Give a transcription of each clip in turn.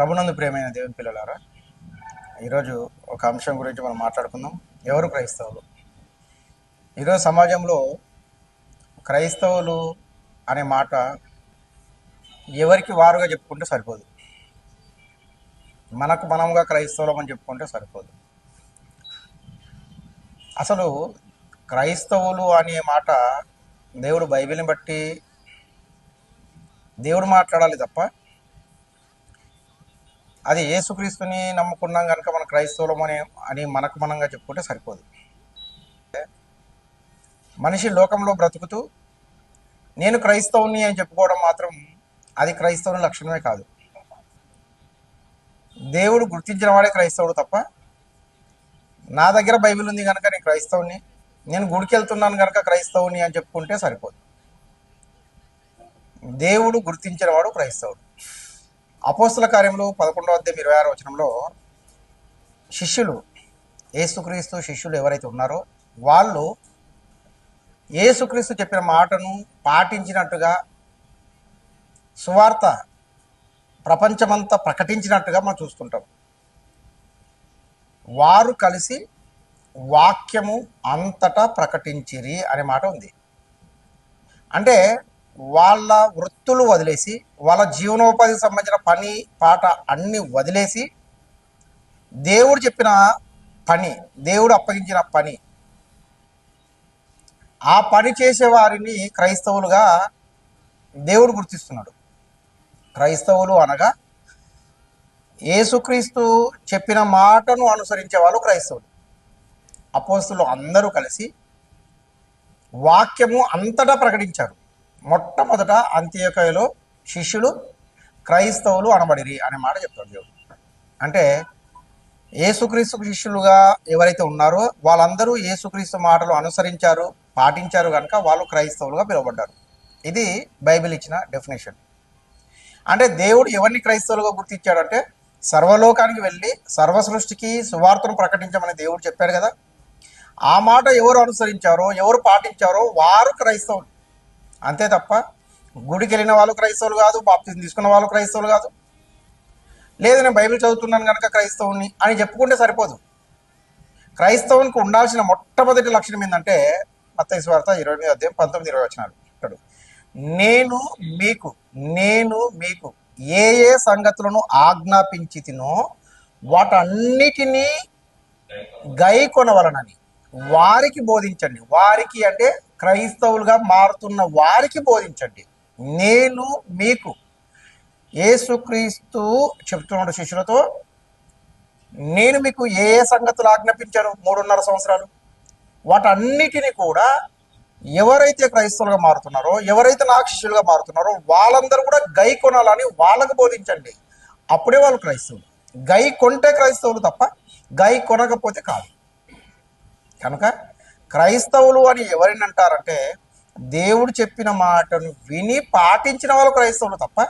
ప్రభునందు ప్రేమైన దేవుని పిల్లలారా ఈరోజు ఒక అంశం గురించి మనం మాట్లాడుకుందాం. ఎవరు క్రైస్తవులు? ఈరోజు సమాజంలో క్రైస్తవులు అనే మాట ఎవరికి వారుగా చెప్పుకుంటే సరిపోదు. మనకు మనముగా క్రైస్తవులం అని చెప్పుకుంటే సరిపోదు. అసలు క్రైస్తవులు అనే మాట దేవుడు బైబిల్ని బట్టి దేవుడు మాట్లాడాలి తప్ప అది యేసుక్రీస్తుని నమ్ముకున్నాం కనుక మన క్రైస్తవులమని అని మనకు మనంగా చెప్పుకుంటే సరిపోదు. మనిషి లోకంలో బ్రతుకుతూ నేను క్రైస్తవుని అని చెప్పుకోవడం మాత్రం అది క్రైస్తవుని లక్షణమే కాదు. దేవుడు గుర్తించిన వాడే క్రైస్తవుడు తప్ప నా దగ్గర బైబిల్ ఉంది కనుక నేను క్రైస్తవుని నేను గుడికి వెళ్తున్నాను కనుక క్రైస్తవుని అని చెప్పుకుంటే సరిపోదు. దేవుడు గుర్తించిన వాడు క్రైస్తవుడు. అపోస్తుల కార్యంలో పదకొండవ అధ్యాయం ఇరవై ఆరు వచనంలో శిష్యులు ఏసుక్రీస్తు శిష్యులు ఎవరైతే ఉన్నారో వాళ్ళు ఏసుక్రీస్తు చెప్పిన మాటను పాటించినట్టుగా సువార్త ప్రపంచమంతా ప్రకటించినట్టుగా మనం చూస్తుంటాం. వారు కలిసి వాక్యము అంతటా ప్రకటించిరి అనే మాట ఉంది. అంటే వాళ్ళ వృత్తులు వదిలేసి వాళ్ళ జీవనోపాధికి సంబంధించిన పని పాట అన్ని వదిలేసి దేవుడు చెప్పిన పని దేవుడు అప్పగించిన పని ఆ పని చేసే వారిని క్రైస్తవులుగా దేవుడు గుర్తిస్తున్నాడు. క్రైస్తవులు అనగా యేసుక్రీస్తు చెప్పిన మాటను అనుసరించే వాళ్ళు క్రైస్తవులు. అపోస్తులు అందరూ కలిసి వాక్యము అంతటా ప్రకటించారు. మొట్టమొదట అంత్యోకయలో శిష్యులు క్రైస్తవులు అనబడిరి అనే మాట చెప్తాడు దేవుడు. అంటే ఏసుక్రీస్తు శిష్యులుగా ఎవరైతే ఉన్నారో వాళ్ళందరూ ఏసుక్రీస్తు మాటలు అనుసరించారు పాటించారు కనుక వాళ్ళు క్రైస్తవులుగా పిలువబడ్డారు. ఇది బైబిల్ ఇచ్చిన డెఫినేషన్. అంటే దేవుడు ఎవరిని క్రైస్తవులుగా గుర్తించాడంటే సర్వలోకానికి వెళ్ళి సర్వ సృష్టికి సువార్తను ప్రకటించమని దేవుడు చెప్పాడు కదా. ఆ మాట ఎవరు అనుసరించారో ఎవరు పాటించారో వారు క్రైస్తవులు. అంతే తప్ప గుడికి వెళ్ళిన వాళ్ళు క్రైస్తవులు కాదు బాప్తిజం తీసుకున్న వాళ్ళు క్రైస్తవులు కాదు. లేదు నేను బైబిల్ చదువుతున్నాను కనుక క్రైస్తవుని అని చెప్పుకుంటే సరిపోదు. క్రైస్తవునికి ఉండాల్సిన మొట్టమొదటి లక్షణం ఏంటంటే మత్తయి వార్త ఇరవై ఎనిమిది అధ్యాయం పంతొమ్మిది ఇరవై వచ్చినాడు ఇక్కడ నేను మీకు నేను మీకు ఏ ఏ సంగతులను ఆజ్ఞాపించి తినో వాటన్నిటినీ గై కొనవలనని వారికి బోధించండి. వారికి అంటే క్రైస్తవులుగా మారుతున్న వారికి బోధించండి. నేను మీకు యేసుక్రీస్తు చెప్తున్నాడు శిష్యులతో నేను మీకు ఏ ఏ సంగతులు ఆజ్ఞాపించాను మూడున్నర సంవత్సరాలు? వాటన్నిటిని కూడా ఎవరైతే క్రైస్తవులుగా మారుతున్నారో ఎవరైతే నాకు శిష్యులుగా మారుతున్నారో వాళ్ళందరూ కూడా గై కొనాలని వాళ్ళకు బోధించండి. అప్పుడే వాళ్ళు క్రైస్తవులు. గై కొంటే క్రైస్తవులు తప్ప గై కొనకపోతే కాదు. కనుక క్రైస్తవులు అని ఎవరిని అంటారంటే దేవుడు చెప్పిన మాటను విని పాటించిన వాళ్ళు క్రైస్తవులు తప్ప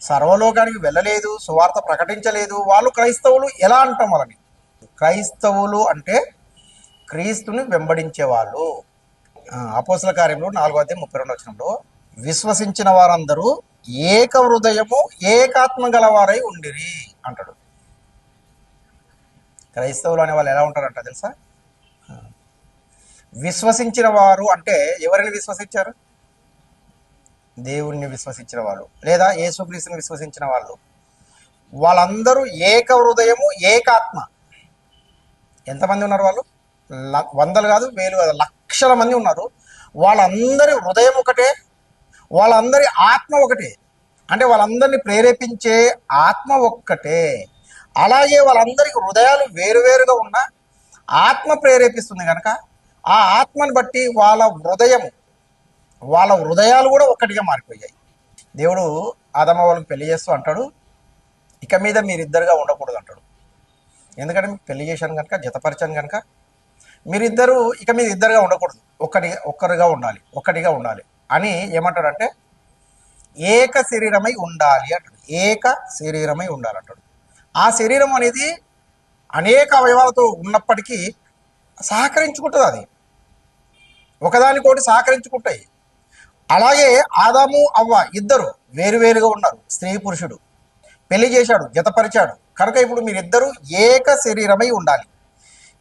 సర్వలోకానికి వెళ్ళలేదు సువార్త ప్రకటించలేదు. వాళ్ళు క్రైస్తవులు ఎలా అంటాం వాళ్ళని? క్రైస్తవులు అంటే క్రీస్తుని వెంబడించే వాళ్ళు. అపోసల కార్యంలో నాలుగో అధ్యాయం ముప్పై రెండు వచ్చినప్పుడు విశ్వసించిన వారందరూ ఏక హృదయము ఏకాత్మ గలవారై ఉండిరి అంటాడు. క్రైస్తవులు అనే వాళ్ళు ఎలా ఉంటారంట తెలుసా? విశ్వసించిన వారు అంటే ఎవరిని విశ్వసించారు? దేవుణ్ణి విశ్వసించిన వాళ్ళు లేదా యేసుక్రీస్తుని విశ్వసించిన వాళ్ళు. వాళ్ళందరూ ఏక హృదయము ఏకాత్మ ఎంతమంది ఉన్నారు వాళ్ళు? ల- వందలు కాదు వేలు కాదు లక్షల మంది ఉన్నారు. వాళ్ళందరి హృదయం ఒకటే వాళ్ళందరి ఆత్మ ఒకటే. అంటే వాళ్ళందరినీ ప్రేరేపించే ఆత్మ ఒక్కటే. అలాగే వాళ్ళందరికి హృదయాలు వేరువేరుగా ఉన్నా ఆత్మ ప్రేరేపిస్తుంది కనుక ఆ ఆత్మను బట్టి వాళ్ళ హృదయం వాళ్ళ హృదయాలు కూడా ఒక్కటిగా మారిపోయాయి. దేవుడు ఆదమ్మ వాళ్ళకి పెళ్ళి చేస్తూ అంటాడు ఇక మీద మీరిద్దరుగా ఉండకూడదు అంటాడు. ఎందుకంటే మీకు పెళ్ళి చేశాను కనుక జతపరిచాను కనుక మీరిద్దరు ఇక మీద ఇద్దరుగా ఉండకూడదు. ఒక్కటి ఒక్కరుగా ఉండాలి ఒక్కటిగా ఉండాలి అని ఏమంటాడంటే ఏక శరీరమై ఉండాలి అంటాడు. ఏక శరీరమై ఉండాలంటాడు ఆ శరీరం అనేది అనేక అవయవాలతో ఉన్నప్పటికీ సహకరించుకుంటుంది అది. ఒకదానికోటి సహకరించుకుంటాయి. అలాగే ఆదాము అవ్వ ఇద్దరు వేరువేరుగా ఉన్నారు. స్త్రీ పురుషుడు. పెళ్ళి చేశాడు జతపరిచాడు. కనుక ఇప్పుడు మీరిద్దరూ ఏక శరీరమై ఉండాలి.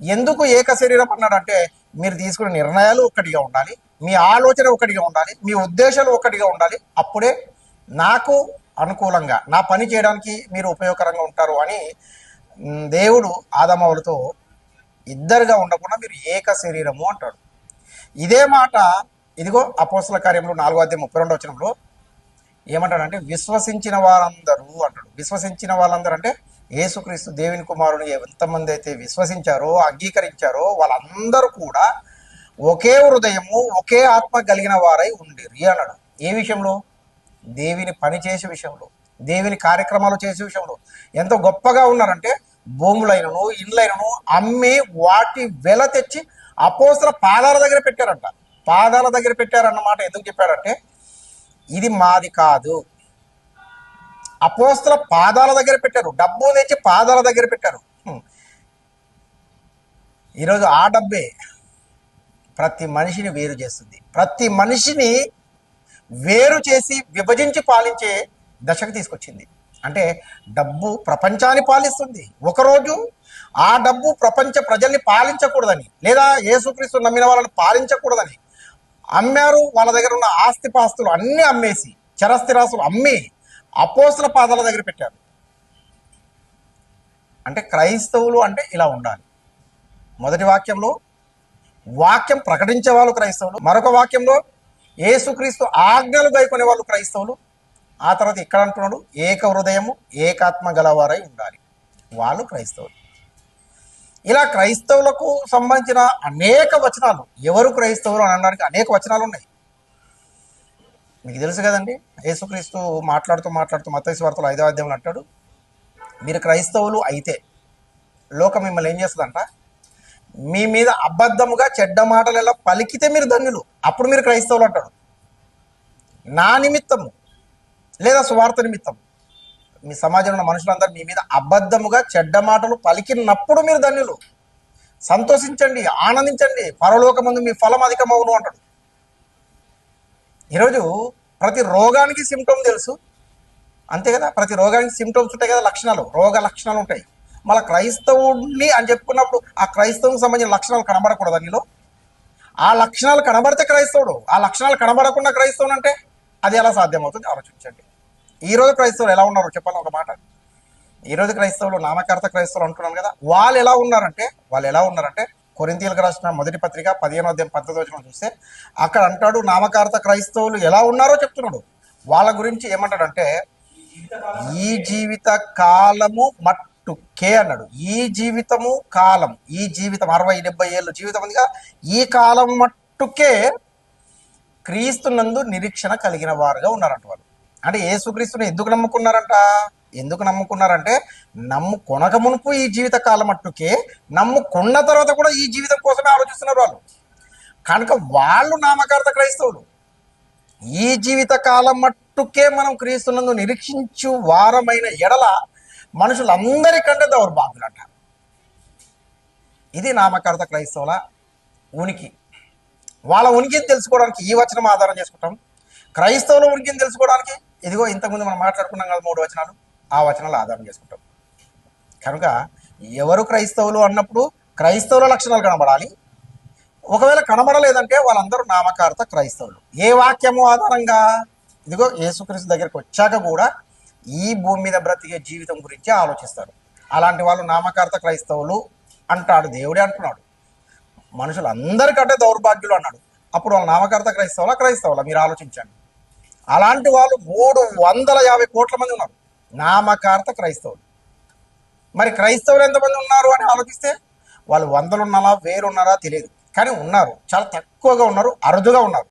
ఎందుకు ఏక శరీరం అన్నాడంటే మీరు తీసుకునే నిర్ణయాలు ఒక్కటిగా ఉండాలి మీ ఆలోచన ఒకటిగా ఉండాలి మీ ఉద్దేశాలు ఒకటిగా ఉండాలి. అప్పుడే నాకు అనుకూలంగా నా పని చేయడానికి మీరు ఉపయోగకరంగా ఉంటారు అని దేవుడు ఆదమవులతో ఇద్దరుగా ఉండకుండా మీరు ఏక శరీరము అంటాడు. ఇదే మాట ఇదిగో అపోసల కార్యంలో నాలుగో అధ్యాయం ముప్పై రెండో వచనంలో ఏమంటాడంటే విశ్వసించిన వారందరూ అంటాడు. విశ్వసించిన వాళ్ళందరూ అంటే యేసుక్రీస్తు దేవుని కుమారుని ఎంతమంది అయితే విశ్వసించారో అంగీకరించారో వాళ్ళందరూ కూడా ఒకే హృదయము ఒకే ఆత్మ కలిగిన వారై ఉండిరి అన్నాడు. ఏ విషయంలో? దేవిని పని చేసే విషయంలో దేవిని కార్యక్రమాలు చేసే విషయంలో. ఎంతో గొప్పగా ఉన్నారంటే భూములైనను ఇండ్లైనను అమ్మి వాటి వెల తెచ్చి అపోసల పాదాల దగ్గర పెట్టారంట. పాదాల దగ్గర పెట్టారన్నమాట ఎందుకు చెప్పారంటే ఇది మాది కాదు. అపోస్తల పాదాల దగ్గర పెట్టారు. డబ్బు తెచ్చి పాదాల దగ్గర పెట్టారు. ఈరోజు ఆ డబ్బే ప్రతి మనిషిని వేరు చేస్తుంది. ప్రతి మనిషిని వేరు చేసి విభజించి పాలించే దశకు తీసుకొచ్చింది. అంటే డబ్బు ప్రపంచాన్ని పాలిస్తుంది. ఒకరోజు ఆ డబ్బు ప్రపంచ ప్రజల్ని పాలించకూడదని లేదా ఏసుక్రీస్తు నమ్మిన వాళ్ళని పాలించకూడదని అమ్మారు వాళ్ళ దగ్గర ఉన్న ఆస్తి పాస్తులు అన్నీ అమ్మేసి చరస్థిరాస్తులు అమ్మి అపోస్తుల పాదాల దగ్గర పెట్టారు. అంటే క్రైస్తవులు అంటే ఇలా ఉండాలి. మొదటి వాక్యంలో వాక్యం ప్రకటించే వాళ్ళు క్రైస్తవులు మరొక వాక్యంలో ఏసుక్రీస్తు ఆజ్ఞలు గైకొనే వాళ్ళు క్రైస్తవులు ఆ తర్వాత ఇక్కడ అంటున్నాడు ఏక హృదయము ఏకాత్మ గలవారై ఉండాలి. వాళ్ళు క్రైస్తవులు. ఇలా క్రైస్తవులకు సంబంధించిన అనేక వచనాలు ఎవరు క్రైస్తవులు అని అనడానికి అనేక వచనాలు ఉన్నాయి. మీకు తెలుసు కదండి యేసుక్రీస్తు మాట్లాడుతూ మాట్లాడుతూ మత్తయి వార్తలు ఐదో అధ్యాయంలో అంటాడు మీరు క్రైస్తవులు అయితే లోకం మిమ్మల్ని ఏం చేస్తుందంట? మీ మీద అబద్ధముగా చెడ్డ మాటలు ఎలా పలికితే మీరు ధన్యులు. అప్పుడు మీరు క్రైస్తవులు అంటాడు. నా నిమిత్తము లేదా సువార్త నిమిత్తం. మీ సమాజంలో ఉన్న మనుషులందరూ మీ మీద అబద్ధముగా చెడ్డ మాటలు పలికినప్పుడు మీరు ధన్యులు. సంతోషించండి ఆనందించండి. పరలోకమందు మీ ఫలం అధికమవును అంటాడు. ఈరోజు ప్రతి రోగానికి సిమ్టమ్ తెలుసు. అంతే కదా? ప్రతి రోగానికి సిమ్టమ్స్ ఉంటాయి కదా లక్షణాలు. రోగ లక్షణాలు ఉంటాయి. మళ్ళీ క్రైస్తవుడిని అని చెప్పుకున్నప్పుడు ఆ క్రైస్తవునికి సంబంధించిన లక్షణాలు కనబడకూడదు నీలో ఆ లక్షణాలు కనబడితే క్రైస్తవుడు. ఆ లక్షణాలు కనబడకుండా క్రైస్తవుడు అంటే అది ఎలా సాధ్యమవుతుంది ఆలోచించండి. ఈరోజు క్రైస్తవులు ఎలా ఉన్నారు చెప్పాలి ఒక మాట? ఈరోజు క్రైస్తవులు నామకర్త క్రైస్తవులు అంటున్నాం కదా వాళ్ళు ఎలా ఉన్నారంటే వాళ్ళు ఎలా ఉన్నారంటే కొరింతీలకు రాసిన మొదటి పత్రిక పదిహేనో అధ్యాయం పద్ధతి వచ్చిన చూస్తే అక్కడ అంటాడు నామకార్త క్రైస్తవులు ఎలా ఉన్నారో చెప్తున్నాడు. వాళ్ళ గురించి ఏమంటాడంటే ఈ జీవిత కాలము మట్టుకే అన్నాడు. ఈ జీవితము కాలం ఈ జీవితం అరవై డెబ్బై ఏళ్ళు జీవితం ఉందిగా ఈ కాలం మట్టుకే క్రీస్తునందు నిరీక్షణ కలిగిన వారుగా ఉన్నారంట వాళ్ళు. అంటే యేసుక్రీస్తుని ఎందుకు నమ్ముకున్నారంట? ఎందుకు నమ్ముకున్నారంటే నమ్ముకొనక మునుపు ఈ జీవిత కాలం మట్టుకే నమ్ముకున్న తర్వాత కూడా ఈ జీవితం కోసమే ఆలోచిస్తున్నారు వాళ్ళు. కనుక వాళ్ళు నామకార్థ క్రైస్తవులు. ఈ జీవిత కాలం మట్టుకే మనం క్రీస్తునందు నిరీక్షించు వారమైన ఎడల మనుషులందరికంటే దౌర్భాగ్యులంట. ఇది నామకార్థ క్రైస్తవుల ఉనికి. వాళ్ళ ఉనికిని తెలుసుకోవడానికి ఈ వచనం ఆధారం చేసుకుంటాం. క్రైస్తవుల ఉనికిని తెలుసుకోవడానికి ఇదిగో ఇంతకుముందు మనం మాట్లాడుకున్నాం కదా మూడు వచనాలు ఆ వచనాలు ఆధారం చేసుకుంటాం. కనుక ఎవరు క్రైస్తవులు అన్నప్పుడు క్రైస్తవుల లక్షణాలు కనబడాలి. ఒకవేళ కనబడలేదంటే వాళ్ళందరూ నామకార్త క్రైస్తవులు. ఏ వాక్యము ఆధారంగా? ఇదిగో యేసుక్రీస్తు దగ్గరికి వచ్చాక కూడా ఈ భూమి మీద బ్రతికే జీవితం గురించి ఆలోచిస్తారు. అలాంటి వాళ్ళు నామకార్త క్రైస్తవులు అంటాడు దేవుడే అంటున్నాడు. మనుషులు అందరికంటే దౌర్భాగ్యులు అన్నాడు. అప్పుడు వాళ్ళ నామకర్త క్రైస్తవుల? క్రైస్తవుల? మీరు ఆలోచించండి. అలాంటి వాళ్ళు మూడు వందల యాభై కోట్ల మంది ఉన్నారు. నామకార్థ క్రైస్తవులు. మరి క్రైస్తవులు ఎంతమంది ఉన్నారు అని ఆలోచిస్తే వాళ్ళు వందలు ఉన్నారా వేరున్నారా తెలియదు. కానీ ఉన్నారు. చాలా తక్కువగా ఉన్నారు అరుదుగా ఉన్నారు.